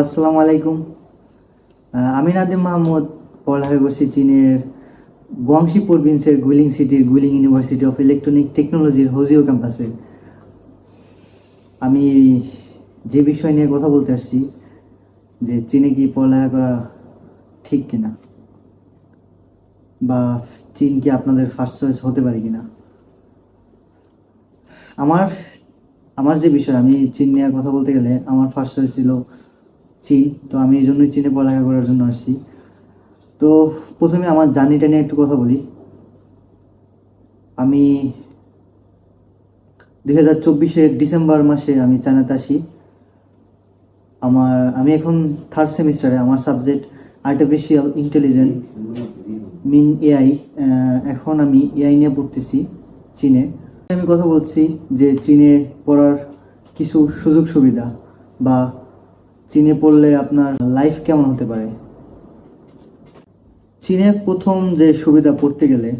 আসসালামু আলাইকুম। আমি নাদিম মাহমুদ, পড়ালেখা করছি চীনের গুয়াংশি প্রভিন্সের গুইলিং সিটির গুইলিং ইউনিভার্সিটি অফ ইলেকট্রনিক টেকনোলজির হোজিও ক্যাম্পাসে। আমি যে বিষয় নিয়ে কথা বলতে আসছি, যে চীনে কি পড়ালেখা করা ঠিক কিনা? বা চীন কি আপনাদের ফার্স্ট চয়েস হতে পারে কিনা? আমার আমার যে বিষয়, আমি চীন নিয়ে কথা বলতে গেলে আমার ফার্স্ট চয়েস ছিল চীন তো আমি এই জন্যই চীনে পড়ালেখা করার জন্য আসছি। তো প্রথমে আমার জার্নিটা নিয়ে একটু কথা বলি। আমি দুই হাজার চব্বিশের ডিসেম্বর মাসে আমি চায়নাতে আসি। আমার, আমি এখন থার্ড সেমিস্টারে আমার subject artificial intelligent mean AI এখন আমি এআই নিয়ে পড়তেছি চীনে। আমি কথা বলছি যে চীনে পড়ার কিছু সুযোগ সুবিধা বা চীনে পড়লে আপনার লাইফ কেমন হতে পারে? চীনে প্রথম যে সুবিধা পড়তে গেলে,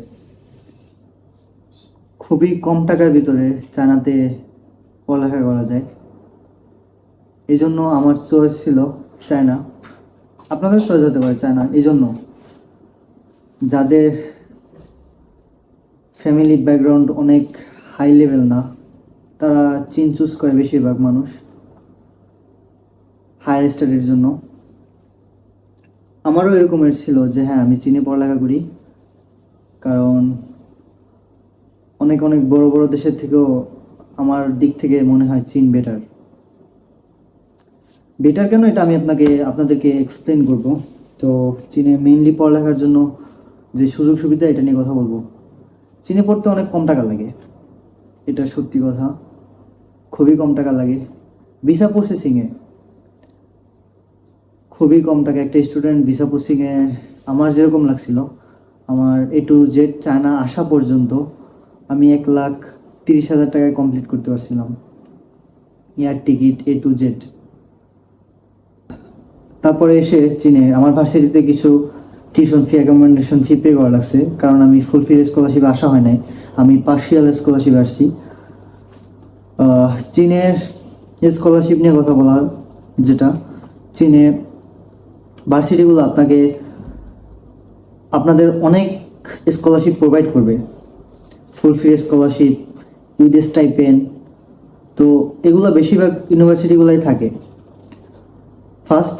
খুবই কম টাকার ভিতরে চায়নাতে পড়ালেখা করা যায়। এই জন্য আমার চয়েস ছিল চায়না। আপনাদের চয়েস হতে পারে চায়না। এই জন্য যাদের ফ্যামিলি ব্যাকগ্রাউন্ড অনেক হাই লেভেল না, তারা চীন চুজ করে বেশিরভাগ মানুষ। হায়ার স্টাডির জন্য। আমারও এরকমের ছিল যে হ্যাঁ আমি চীনে পড়ালেখা করি। কারণ অনেক অনেক বড় বড় দেশের থেকেও আমার দিক থেকে মনে হয় চীন বেটার বেটার কেন এটা আমি আপনাকে, আপনাদেরকে এক্সপ্লেন করব। তো চীনে মেইনলি পড়ালেখার জন্য যে সুযোগ সুবিধা, এটা নিয়ে কথা বলব। চীনে পড়তে অনেক কম টাকা লাগে। এটা সত্যি কথা। খুবই কম টাকা লাগে। ভিসা প্রসেসিংয়ে খুবই কম টাকা। একটা স্টুডেন্ট ভিসা প্রসেসিংয়ে আমার যেরকম লাগছিল, আমার এ টু জেড চায়না আসা পর্যন্ত আমি এক লাখ তিরিশ হাজার টাকায় কমপ্লিট করতে পারছিলাম। Air ticket A to Z তারপরে এসে চীনে আমার ভার্সিটিতে কিছু tuition fee accommodation fee pay করা লাগছে, কারণ আমি ফুল ফি স্কলারশিপে আসা হয় নাই। আমি পার্শিয়াল স্কলারশিপে আসছি। চীনের স্কলারশিপ নিয়ে কথা বলা যেটা, চীনে ভার্সিটিগুলো আপনাকে, আপনাদের অনেক স্কলারশিপ প্রোভাইড করবে। Full free scholarship with stipend তো এগুলো বেশিরভাগ ইউনিভার্সিটিগুলোই থাকে। First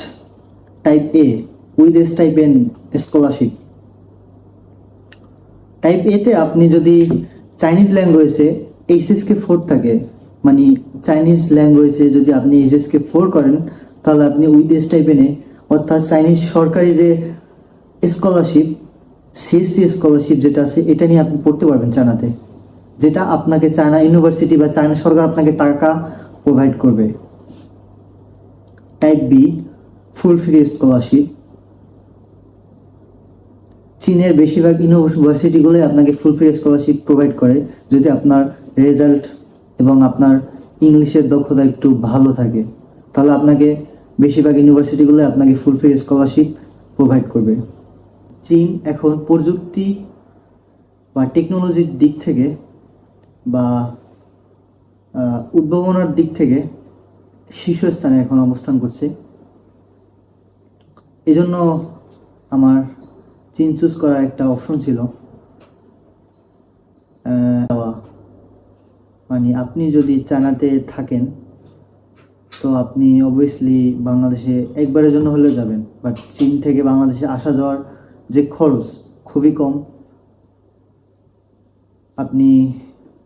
type A with stipend scholarship type এতে আপনি যদি চাইনিজ ল্যাঙ্গুয়েজে এইচএসকে ফোর থাকে মানে চাইনিজ ল্যাঙ্গুয়েজে যদি আপনি এইচএসকে ফোর করেন, তাহলে আপনি উইথ স্টাইপেনে অর্থাৎ চাইনিজ সরকারি যে স্কলারশিপ সিএসসি স্কলারশিপ যেটা আছে, এটা নিয়ে আপনি পড়তে পারবেন চায়নাতে, যেটা আপনাকে চায়না ইউনিভার্সিটি বা চায়না সরকার আপনাকে টাকা প্রোভাইড করবে। Type B full free scholarship চীনের বেশিরভাগ ইউনিভার্সিটিগুলোই আপনাকে ফুল ফ্রি স্কলারশিপ প্রোভাইড করে, যদি আপনার রেজাল্ট এবং আপনার ইংলিশের দক্ষতা একটু ভালো থাকে, তাহলে আপনাকে বেশিরভাগ ইউনিভার্সিটিগুলোই আপনাকে ফুল ফ্রি স্কলারশিপ প্রোভাইড করবে। চীন এখন প্রযুক্তি বা টেকনোলজির দিক থেকে বা উদ্ভাবনার দিক থেকে শীর্ষস্থানে এখন অবস্থান করছে। এই জন্য আমার চীন চুজ করার একটা অপশন ছিল। মানে আপনি যদি চায়নাতে থাকেন তো আপনি অবভিয়াসলি বাংলাদেশে একবারের জন্য হলেও যাবেন। বাট চীন থেকে বাংলাদেশে আসা যাওয়ার যে খরচ খুবই কম। আপনি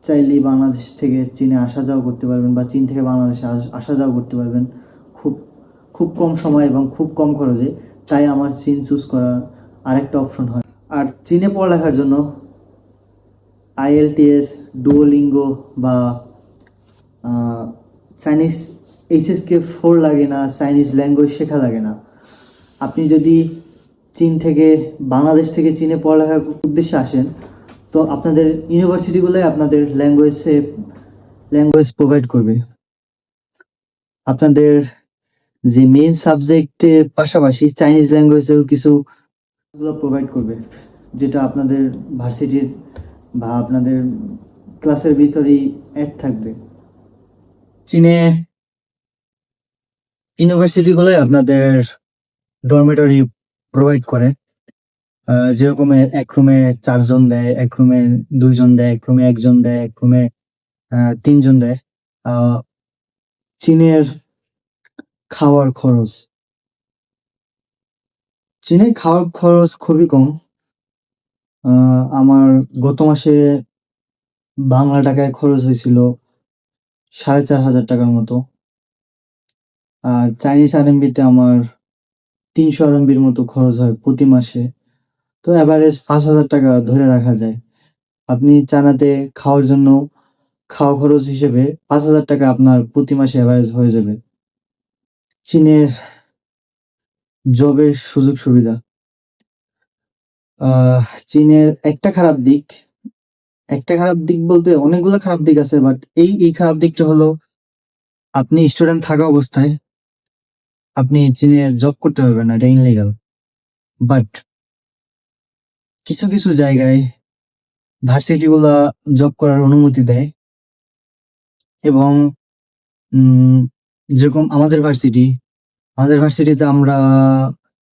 চাইলেই বাংলাদেশ থেকে চীনে আসা যাওয়া করতে পারবেন বা চীন থেকে বাংলাদেশে আসা যাওয়া করতে পারবেন। খুব খুব কম সময় এবং খুব কম খরচে। তাই আমার চীন চুজ করার আরেকটা অপশন হয়। আর চীনে পড়ালেখার জন্য আইএলটিএস ডুওলিঙ্গো বা চাইনিজ এইচএসকে ফোর লাগে না চাইনিজ ল্যাঙ্গুয়েজ শেখা লাগে না। আপনি যদি চীন থেকে, বাংলাদেশ থেকে চীনে পড়ালেখার উদ্দেশ্যে আসেন, তো আপনাদের ইউনিভার্সিটিগুলোই আপনাদের ল্যাঙ্গুয়েজে ল্যাঙ্গুয়েজ প্রোভাইড করবে। আপনাদের যে মেইন সাবজেক্টের পাশাপাশি চাইনিজ ল্যাঙ্গুয়েজেও কিছু প্রোভাইড করবে, যেটা আপনাদের ভার্সিটির বা আপনাদের ক্লাসের ভিতরেই অ্যাড থাকবে। চীনে ইউনিভার্সিটিগুলোই আপনাদের ডরমেটরি প্রোভাইড করে। যেরকম এক রুমে চারজন দেয়, এক রুমে দুইজন দেয়, এক রুমে একজন দেয়, এক রুমে তিনজন দেয়। চীনের খাওয়ার খরচ। চীনে খাওয়ার খরচ খুবই কম। আমার গত মাসে বাংলা টাকায় খরচ হয়েছিল সাড়ে চার হাজার টাকার মতো। আর চাইনিজ আরএমবিতে আমার তিনশো আরএমবির মতো খরচ হয় প্রতি মাসে। তো অ্যাভারেজ পাঁচ হাজার টাকা ধরে রাখা যায়। আপনি চানাতে খাওয়ার জন্য খাওয়া খরচ হিসেবে পাঁচ হাজার টাকা আপনার প্রতি মাসে অ্যাভারেজ হয়ে যাবে। চীনের জবের সুযোগ সুবিধা। চীনের একটা খারাপ দিক, একটা খারাপ দিক বলতে অনেকগুলো খারাপ দিক আছে বাট এই এই খারাপ দিকটা হলো আপনি স্টুডেন্ট থাকা অবস্থায় আপনি চীনে জব করতে পারবেন না, এটা ইনলিগাল বাট কিছু কিছু জায়গায় ভার্সিটি গুলা জব করার অনুমতি দেয় এবং যেরকম আমাদের ভার্সিটি, আমাদের ভার্সিটিতে আমরা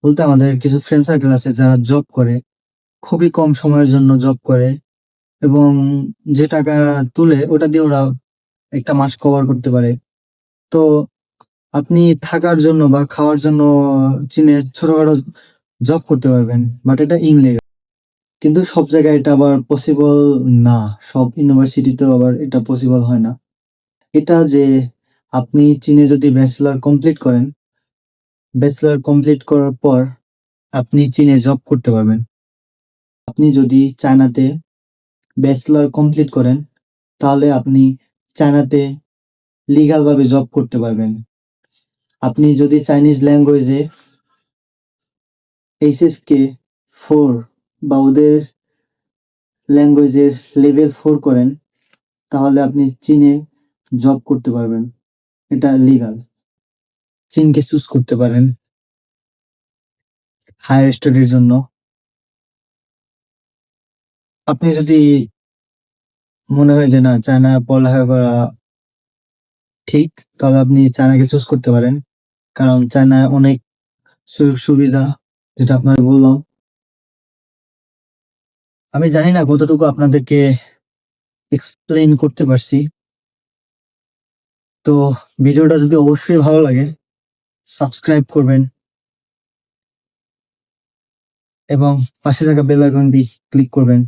বলতে আমাদের কিছু ফ্রেন্ড সার্কেল আছে যারা জব করে, খুবই কম সময়ের জন্য জব করে এবং যে টাকা তুলে ওটা দিয়ে ওরা একটা মাস কভার করতে পারে। তো আপনি থাকার জন্য বা খাওয়ার জন্য চীনে ছোটখাটো জব করতে পারবেন বাট এটা ইংলিশ কিন্তু সব জায়গায় এটা আবার পসিবল না। সব ইউনিভার্সিটিতেও আবার এটা পসিবল হয় না। এটা যে আপনি চীনে যদি ব্যাচেলার কমপ্লিট করেন ব্যাচেলার কমপ্লিট করার পর আপনি চীনে জব করতে পারবেন। আপনি যদি চায়নাতে ব্যাচেলার কমপ্লিট করেন, তাহলে আপনি চায়নাতে লিগাল ভাবে জব করতে পারবেন। আপনি যদি চাইনিজ ল্যাঙ্গুয়েজে এইচএস কে ফোর বা ওদের ল্যাঙ্গুয়েজের লেভেল ফোর করেন, তাহলে আপনি চীনে জব করতে পারবেন। এটা লিগাল চীনকে চুজ করতে পারেন। হায়ার স্টাডির জন্য। আপনি যদি মনে হয় যে না চায়না পড়ালেখা করা ঠিক, তাহলে আপনি চায়নাকে চুজ করতে পারেন। কারণ চায়নায় অনেক সুযোগ সুবিধা, যেটা আপনার বললাম। আমি জানি না কতটুকু আপনাদেরকে এক্সপ্লেইন করতে পারছি। তো ভিডিওটা যদি অবশ্যই ভালো লাগে সাবস্ক্রাইব করবেন। এবং পাশে থাকা বেল আইকনটি ক্লিক করবেন।